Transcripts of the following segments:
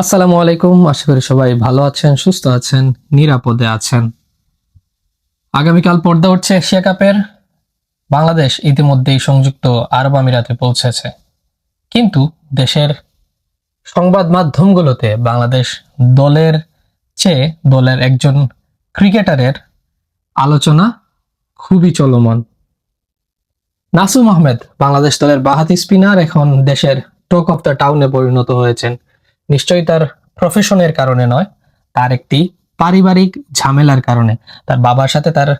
আসসালামু আলাইকুম। আশা করি সবাই ভালো আছেন, সুস্থ আছেন, নিরাপদে আছেন। আগামীকাল পর্দা উঠছে এশিয়া কাপের। বাংলাদেশ ইতিমধ্যেই সংযুক্ত আরব আমিরাতে পৌঁছেছে। কিন্তু দেশের সংবাদ মাধ্যমগুলোতে বাংলাদেশ দলের চেয়ে দলের একজন ক্রিকেটারের আলোচনা খুবই চলমান। নাসুম আহমেদ বাংলাদেশ দলের বাহাতি স্পিনার, এখন দেশের টোক অফ দ্য টাউনে পরিণত হয়েছেন। নিশ্চয়ই তার প্রফেশনের কারণে নয়, তার একটি পারিবারিক ঝামেলার কারণে। তার বাবার সাথে তার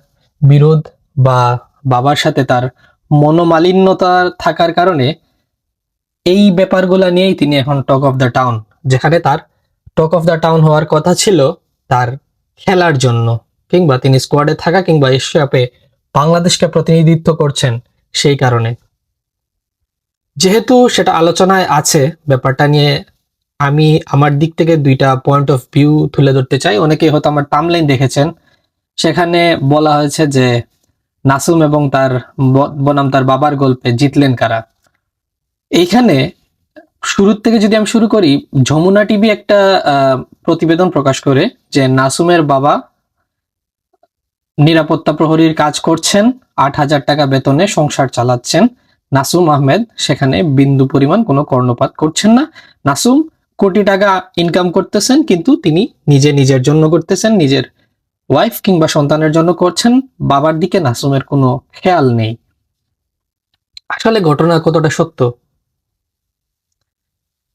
বিরোধ বা বাবার সাথে তার মনোমালিন্যতা থাকার কারণে এই ব্যাপারগুলো নিয়েই তিনি এখন টক অফ দ্য টাউন যেখানে তার টক অফ দ্য টাউন হওয়ার কথা ছিল তার খেলার জন্য, কিংবা তিনি স্কোয়াডে থাকা কিংবা এশিয়া কাপে বাংলাদেশকে প্রতিনিধিত্ব করছেন সেই কারণে। যেহেতু সেটা আলোচনায় আছে, ব্যাপারটা নিয়ে আমি আমার দিক থেকে দুইটা পয়েন্ট অফ ভিউ তুলে ধরতে চাই। অনেকেই হয়তো আমার টামলাইন দেখেছেন। সেখানে বলা হয়েছে যে নাসুম এবং তার বনাম তার বাবার গল্পে জিতলেন কারা? এইখানে শুরুর থেকে যদি আমি শুরু করি, যমুনা টিভি একটা প্রতিবেদন প্রকাশ করে যে নাসুমের বাবা নিরাপত্তা প্রহরীর কাজ করছেন, আট হাজার টাকা বেতনে সংসার চালাচ্ছেন। নাসুম আহমেদ সেখানে বিন্দু পরিমাণ কোনো কর্ণপাত করছেন না। নাসুম কোটি টাকা ইনকাম করতেছেন, কিন্তু তিনি নিজে নিজের জন্য করতেছেন, নিজের ওয়াইফ কিংবা সন্তানের জন্য করছেন, বাবার দিকে নাসুমের কোনো খেয়াল নেই। আসলে ঘটনা কতটা সত্য?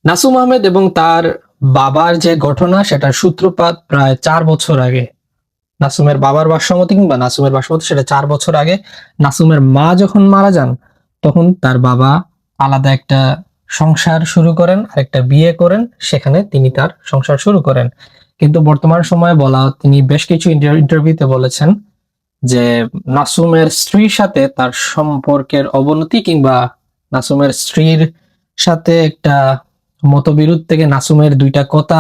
নাসুম আহমেদ এবং তার বাবার যে ঘটনা, সেটার সূত্রপাত প্রায় চার বছর আগে। নাসুমের বাবার বাসমতি কিংবা নাসুমের বাসমতি সেটা চার বছর আগে। নাসুমের মা যখন মারা যান, তখন তার বাবা আলাদা একটা সংসার শুরু করেন আর একটা বিয়ে করেন, সেখানে তিনি তার সংসার শুরু করেন। কিন্তু বর্তমান সময়ে বলা, তিনি বেশ কিছু ইন্টারভিউতে বলেছেন যে নাসুমের স্ত্রীর সাথে তার সম্পর্কের অবনতি কিংবা নাসুমের স্ত্রীর সাথে একটা মতবিরোধ থেকে নাসুমের দুইটা কথা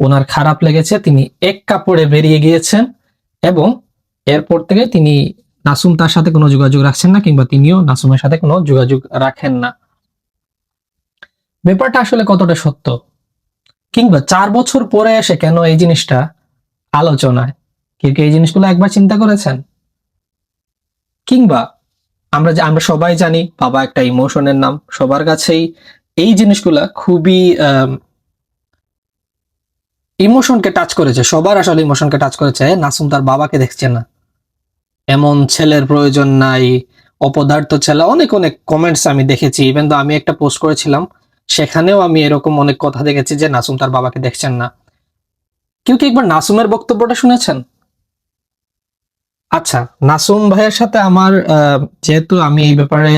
ওনার খারাপ লেগেছে। তিনি এক কাপড়ে বেরিয়ে গিয়েছেন এবং এরপর থেকে তিনি নাসুম তার সাথে কোনো যোগাযোগ রাখছেন না কিংবা তিনিও নাসুমের সাথে কোনো যোগাযোগ রাখেন না। ব্যাপারটা আসলে কতটা সত্য? কিংবা চার বছর পরে এসে কেন এই জিনিসটা আলোচনায়? কেউ কি এই জিনিসগুলো একবার চিন্তা করেছেন? কিংবা আমরা যে, আমরা সবাই জানি বাবা একটা ইমোশনের নাম, সবার কাছেই এই জিনিসগুলা খুবই ইমোশনকে টাচ করেছে, সবার আসলে ইমোশনকে টাচ করেছে। নাসুম তার বাবাকে দেখছে না। এমন ছেলের প্রয়োজন নাই, অপদার্থ ছেলে, অনেক অনেক কমেন্টস আমি দেখেছি। ইভেন তো আমি একটা পোস্ট করেছিলাম সেখানেও আমি এরকম অনেক কথা দেখেছি যে নাসুম তার বাবাকে দেখছেন না। কেউ কি একবার নাসুমের বক্তব্যটা শুনেছেন? আচ্ছা নাসুম ভাইয়ের সাথে আমার যেহেতু আমি এই ব্যাপারে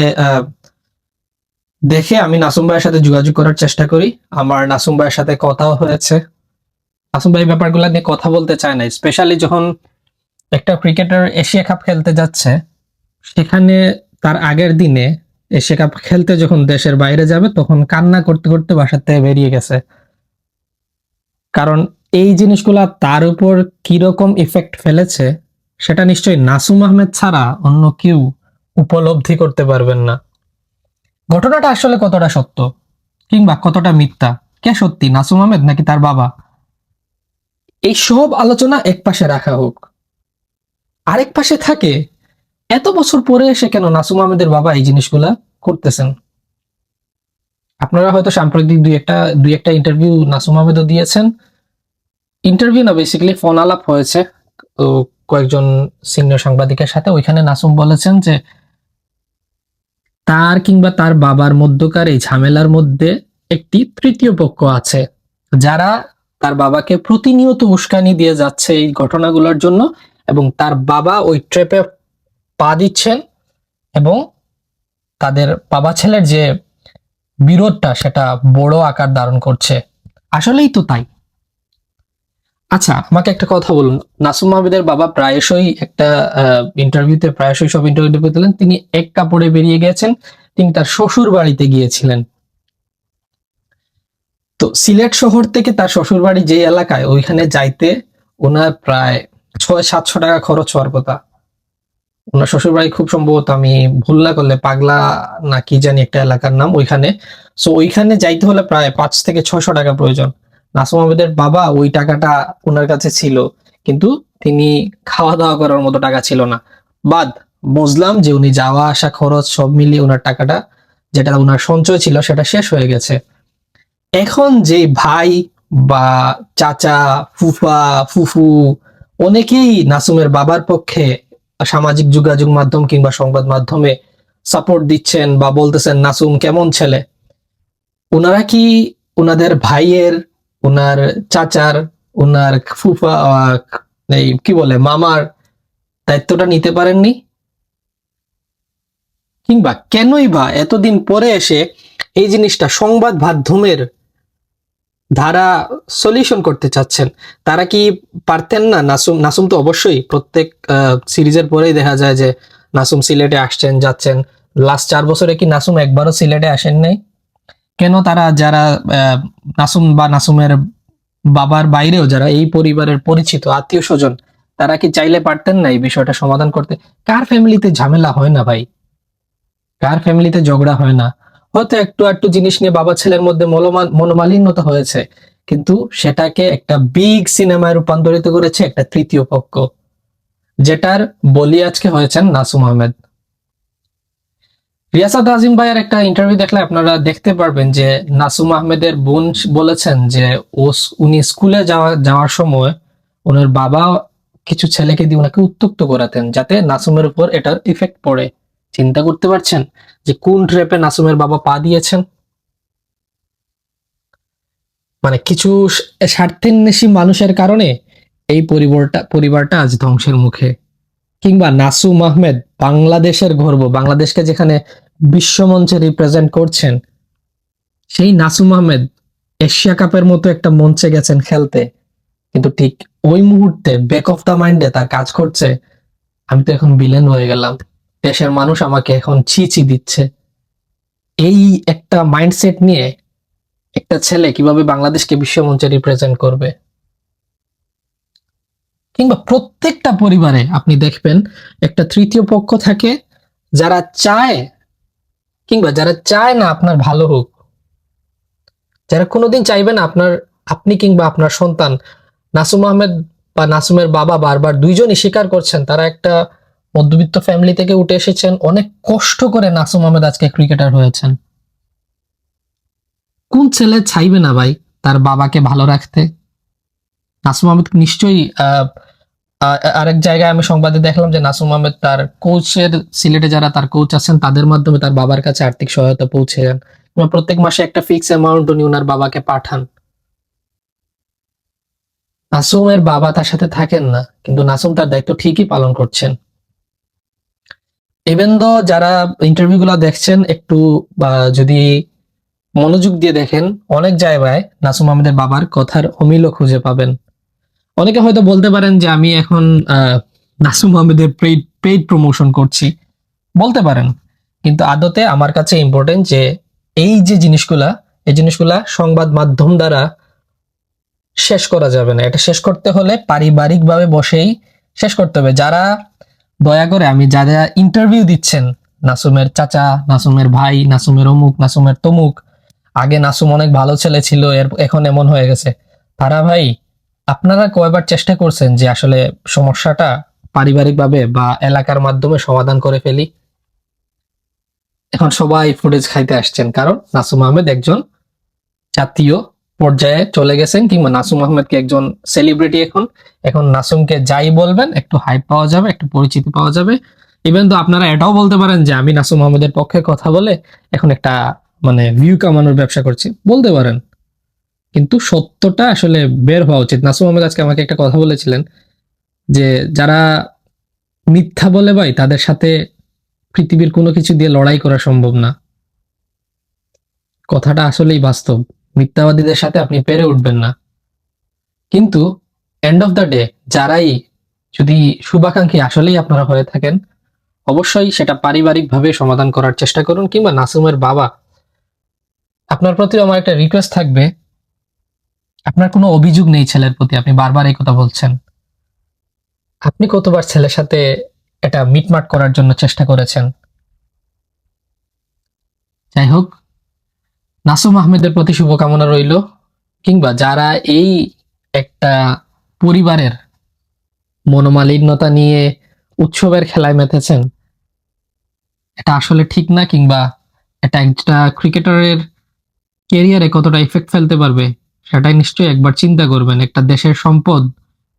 দেখে আমি নাসুম ভাইয়ের সাথে যোগাযোগ করার চেষ্টা করি। আমার নাসুম ভাইয়ের সাথে কথাও হয়েছে। নাসুম ভাই ব্যাপারগুলো নিয়ে কথা বলতে চায় না স্পেশালি যখন একটা ক্রিকেটার এশিয়া কাপ খেলতে যাচ্ছে, সেখানে তার আগের দিনে এশিয়া কাপ খেলতে যখন দেশের বাইরে যাবে, তখন কান্না করতে করতে বাসার থেকে বেরিয়ে গেছে। কারণ এই জিনিসগুলা তার উপর কীরকম ইফেক্ট ফেলেছে, সেটা নিশ্চয়ই নাসুম আহমেদ ছাড়া অন্য কেউ উপলব্ধি করতে পারবেন না। ঘটনাটা আসলে কতটা সত্য কিংবা কতটা মিথ্যা? কে সত্যি, নাসুম আহমেদ নাকি তার বাবা? এই সব আলোচনা এক পাশে রাখা হোক। আরেক পাশে থাকে এত বছর পরে এসে কেন নাসুম আহমেদের বাবা এই জিনিসগুলা করতেছেন? আপনারা হয়তো সাম্প্রতিক দুই একটা দুই একটা ইন্টারভিউ নাসুম আহমেদও দিয়েছেন। ইন্টারভিউ না বেসিক্যালি ফোন আলাপ হয়েছে তো কয়েকজন সিনিয়র সাংবাদিকের সাথে। ওইখানে নাসুম বলেছেন যে, তার কিংবা তার বাবার মধ্যকার এই ঝামেলার মধ্যে একটি তৃতীয় পক্ষ আছে, যারা তার বাবাকে প্রতিনিয়ত উস্কানি দিয়ে যাচ্ছে এই ঘটনাগুলোর জন্য এবং তার বাবা ওই ট্রেপে দিচ্ছেন এবং তাদের বাবা ছেলের যে বিরোধটা, সেটা বড় আকার ধারণ করছে। আসলেই তো তাই। আচ্ছা আমাকে একটা কথা বলুন। নাসুম আহমেদের বাবা প্রায়শই একটা ইন্টারভিউতে প্রায়শই সব ইন্টারভিউতে বলতেন তিনি এক কাপড়ে বেরিয়ে গেছেন। তিনি তার শ্বশুর বাড়িতে গিয়েছিলেন। তো সিলেট শহর থেকে তার শ্বশুর বাড়ি যে এলাকায়, ওইখানে যাইতে ওনার প্রায় ছয় সাতশো টাকা খরচ হওয়ার কথা। ওনার শ্বশুর বাড়ি খুব সম্ভবত আমি ভুল না করলে পাগলা না কি জানি একটা এলাকার নাম ওইখানে। সো ওইখানে যাইতে হলে প্রায় পাঁচ থেকে ছয়শো টাকা প্রয়োজন। নাসুম আহমেদের বাবা ওই টাকাটা ওনার কাছে ছিল, কিন্তু তিনি খাওয়া দাওয়া করার মতো টাকা ছিল না। বাদ, বুঝলাম যে উনি যাওয়া, আসা, খরচ সব মিলিয়ে ওনার টাকাটা, যেটা ওনার সঞ্চয় ছিল, সেটা শেষ হয়ে গেছে। এখন যে ভাই বা চাচা, ফুফা, ফুফু, অনেকেই নাসুমের বাবার পক্ষে সামাজিক যোগাযোগ মাধ্যম কিংবা সংবাদ মাধ্যমে সাপোর্ট দিচ্ছেন বা বলতেছেন, নাসুম, কেমন ছেলে? ওনারা কি ওনাদের ভাইয়ের ওনার চাচার ওনার ফুফা এই কি বলে, মামার দায়িত্বটা নিতে পারেননি? কিংবা কেনই বা এতদিন পরে এসে এই জিনিসটা সংবাদ মাধ্যমের ধারা সলিউশন করতে চাচ্ছেন। তারা কি পারতেন না? নাসুম নাসুম তো অবশ্যই প্রত্যেক সিরিজের পরেই দেখা যায় যে নাসুম সিলেটে আসছেন, যাচ্ছেন। লাস্ট চার বছরে কি নাসুম একবারও সিলেটে আসেন নাই? কেন তারা, যারা নাসুম বা নাসুমের বাবার বাইরেও যারা এই পরিবারের পরিচিত আত্মীয় স্বজন, তারা কি চাইলে পারতেন না এই বিষয়টা সমাধান করতে? কার ফ্যামিলিতে ঝামেলা হয় না ভাই? কার ফ্যামিলিতে ঝগড়া হয় না? হয়তো একটু একটু জিনিস নিয়ে বাবা ছেলের মধ্যে মনোমা- মনোমালিন্যতা হয়েছে, কিন্তু সেটাকে একটা বিগ সিনেমায় রূপান্তরিত করেছে একটা তৃতীয় পক্ষ, যেটার বলি আজকে হয়েছেন নাসুম আহমেদ। রিয়াসাদ আজিম ভাইয়ের একটা ইন্টারভিউ দেখলে আপনারা দেখতে পারবেন যে নাসুম আহমেদের বোন বলেছেন যে ও উনি স্কুলে যাওয়া যাওয়ার সময় ওনার বাবা কিছু ছেলেকে দিয়ে ওনাকে উত্তক্ত করাতেন, যাতে নাসুমের উপর এটার ইফেক্ট পড়ে। চিন্তা করতে পারছেন যে কোন ট্রেপে নাসুমের বাবা পা দিয়েছেন? মানে কিছু স্বার্থেন্বেষী মানুষের কারণে এই পরিবারটা পরিবারটা আজ ধ্বংসের মুখে। কিংবা নাসুম আহমেদ বাংলাদেশের গর্ব, বাংলাদেশকে যেখানে বিশ্বমঞ্চে রিপ্রেজেন্ট করছেন, সেই নাসুম আহমেদ এশিয়া কাপের মতো একটা মঞ্চে গেছেন খেলতে। কিন্তু ঠিক ওই মুহূর্তে ব্যাক অফ দ্য মাইন্ডে তার কাজ করছে। আমি তো এখন বিলেন হয়ে গেলাম। দেশের মানুষ আমাকে এখন ছি ছি দিচ্ছে। এই একটা মাইন্ডসেট নিয়ে একটা ছেলে কীভাবে বাংলাদেশকে বিশ্বমঞ্চে রিপ্রেজেন্ট করবে? কিংবা প্রত্যেকটা পরিবারে আপনি দেখবেন একটা তৃতীয় পক্ষ থাকে যারা চায়, কিংবা যারা চায় না আপনার ভালো হোক। যারা কোনোদিন চাইবে না আপনার, আপনি কিংবা আপনার সন্তান নাসুম আহমেদ বা নাসুমের বাবা বারবার দুইজনই স্বীকার করছেন, তারা একটা মধ্যবিত্ত ফ্যামিলি থেকে উঠে এসেছেন। অনেক কষ্ট করে নাসুম আহমেদ আজকে ক্রিকেটার হয়েছেন। কোন ছেলে চাইবে না ভাই তার বাবাকে ভালো রাখতে? নাসুম আহমেদ নিশ্চয়ই আরেক জায়গায় আমি সংবাদে দেখলাম যে নাসুম আহমেদ তার কোচের সিলেটে যারা তার কোচ আছেন, তাদের মাধ্যমে তার বাবার কাছে আর্থিক সহায়তা পৌঁছে যান। প্রত্যেক মাসে একটা ফিক্স অ্যামাউন্ট উনি ওনার বাবাকে পাঠান। নাসুমের বাবা তার সাথে থাকেন না, কিন্তু নাসুম তার দায়িত্ব ঠিকই পালন করছেন। ইভেন দো যারা ইন্টারভিউ গুলা দেখছেন, একটু যদি মনোযোগ দিয়ে দেখেন, অনেক জায়গায় নাসুম আহমেদের বাবার কথার অমিলও খুঁজে পাবেন। অনেকে হয়তো বলতে পারেন যে আমি এখন নাসুম আহমেদের পেইড পেইড প্রমোশন করছি। বলতে পারেন। কিন্তু আদতে আমার কাছে ইম্পর্টেন্ট যে এই যে জিনিসগুলা, এই জিনিসগুলা সংবাদ মাধ্যম দ্বারা শেষ করা যাবে না। এটা শেষ করতে হলে পারিবারিকভাবে বসেই শেষ করতে হবে। যারা দয়া করে আমি যারা ইন্টারভিউ দিচ্ছেন, নাসুমের চাচা, নাসুমের ভাই, নাসুমের অমুক, নাসুমের তমুক, আগে নাসুম অনেক ভালো ছেলে ছিল, এর এখন এমন হয়ে গেছে। তারা ভাই, আপনারা কয়বার চেষ্টা করছেন যে আসলে সমস্যাটা পারিবারিকভাবে বা এলাকার মাধ্যমে সমাধান করে ফেলি? এখন সবাই ফুটেজ খাইতে আসছেন, কারণ নাসুম আহমেদ একজন জাতীয় পর্যায়ে চলে গেছেন, কিংবা নাসুম আহমেদকে একজন সেলিব্রিটি এখন। এখন নাসুমকে যাই বলবেন, একটু হাইপ পাওয়া যাবে, একটু পরিচিতি পাওয়া যাবে। ইভেন তো আপনারা এটাও বলতে পারেন যে আমি নাসুম আহমেদের পক্ষে কথা বলে এখন একটা মানে ভিউ কামানোর ব্যবসা করছি, বলতে পারেন। কিন্তু সত্যটা আসলে বের হওয়া উচিত। নাসুম আহমেদ আজকে আমাকে একটা কথা বলেছিলেন যে যারা মিথ্যা বলে ভাই, তাদের সাথে পৃথিবীর কোনো কিছু দিয়ে লড়াই করা সম্ভব না। কথাটা আসলেই বাস্তব। মিথ্যাবাদীদের সাথে আপনি পেরে উঠবেন না। কিন্তু এন্ড অফ দ্য ডে যারাই যদি শুভাকাঙ্ক্ষী আসলেই আপনারা হয়ে থাকেন, অবশ্যই সেটা পারিবারিকভাবে সমাধান করার চেষ্টা করুন কিংবা নাসুমের বাবা, আপনার প্রতি আমার একটা রিকোয়েস্ট থাকবে। আপনার কোনো অভিযোগ নেই ছেলের প্রতি, আপনি বারবার এই কথা বলছেন। আপনি কতবার ছেলের সাথে এটা মিটমাট করার জন্য চেষ্টা করেছেন? যাই হোক নাসুম আহমেদের প্রতি শুভকামনা রইল, কিংবা যারা এই একটা পরিবারের মনোমালিন্যতা নিয়ে উৎসবের খেলায় মেতেছেন, এটা আসলে ঠিক না, কিংবা এটা একটা ক্রিকেটারের কেরিয়ারে কতটা ইফেক্ট ফেলতে পারবে, সেটাই নিশ্চয়ই একবার চিন্তা করবেন। একটা দেশের সম্পদ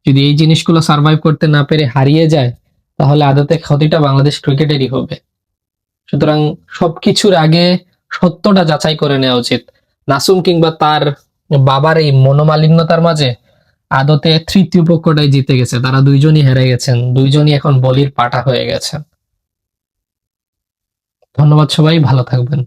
যদি এই জিনিসগুলো সার্ভাইভ করতে না পেরে হারিয়ে যায়, তাহলে আদতে ক্ষতিটা বাংলাদেশ ক্রিকেটেরই হবে। সুতরাং সবকিছুর আগে সত্যটা যাচাই করে নেওয়া উচিত। নাসুম কিংবা তার বাবার এই মনোমালিন্যতার মাঝে আদতে তৃতীয় পক্ষটাই জিতে গেছে। তারা দুইজনই হেরে গেছেন, দুইজনই এখন বলির পাটা হয়ে গেছেন। ধন্যবাদ সবাই, ভালো থাকবেন।